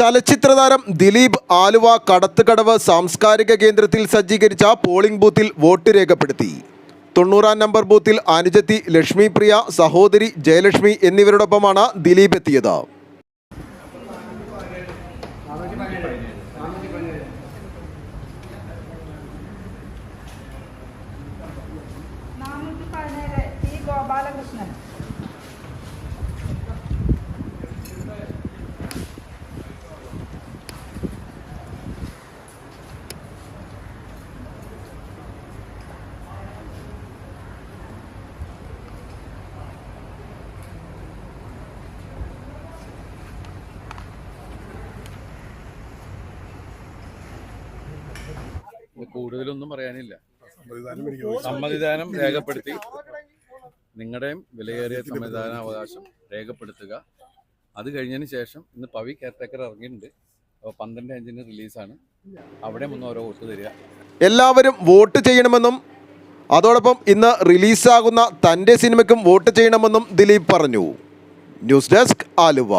ചലച്ചിത്രതാരം ദിലീപ് ആലുവ കടത്തുകടവ് സാംസ്കാരിക കേന്ദ്രത്തിൽ സജ്ജീകരിച്ച പോളിംഗ് ബൂത്തിൽ വോട്ട് രേഖപ്പെടുത്തി. തൊണ്ണൂറാം നമ്പർ ബൂത്തിൽ അനുജത്തി ലക്ഷ്മി പ്രിയ സഹോദരി ജയലക്ഷ്മി എന്നിവരോടൊപ്പമാണ് ദിലീപ് എത്തിയത്. ഗോപാലകൃഷ്ണൻ. കൂടുതലൊന്നും പറയാനില്ല. സമ്മതിദാനം രേഖപ്പെടുത്തി. നിങ്ങളുടെയും വിലയേറിയ സമ്മതിദാന അവകാശം രേഖപ്പെടുത്തുക. അത് കഴിഞ്ഞതിന് ശേഷം ഇന്ന് പവി കെയർടേക്കർ ഇറങ്ങിയിട്ടുണ്ട്. അപ്പോൾ പന്ത്രണ്ട് അഞ്ചിന് റിലീസാണ്. അവിടെ ഒന്ന് ഓരോ വോട്ട് തരിക. എല്ലാവരും വോട്ട് ചെയ്യണമെന്നും അതോടൊപ്പം ഇന്ന് റിലീസാകുന്ന തന്റെ സിനിമയ്ക്കും വോട്ട് ചെയ്യണമെന്നും ദിലീപ് പറഞ്ഞു. News desk Aluva.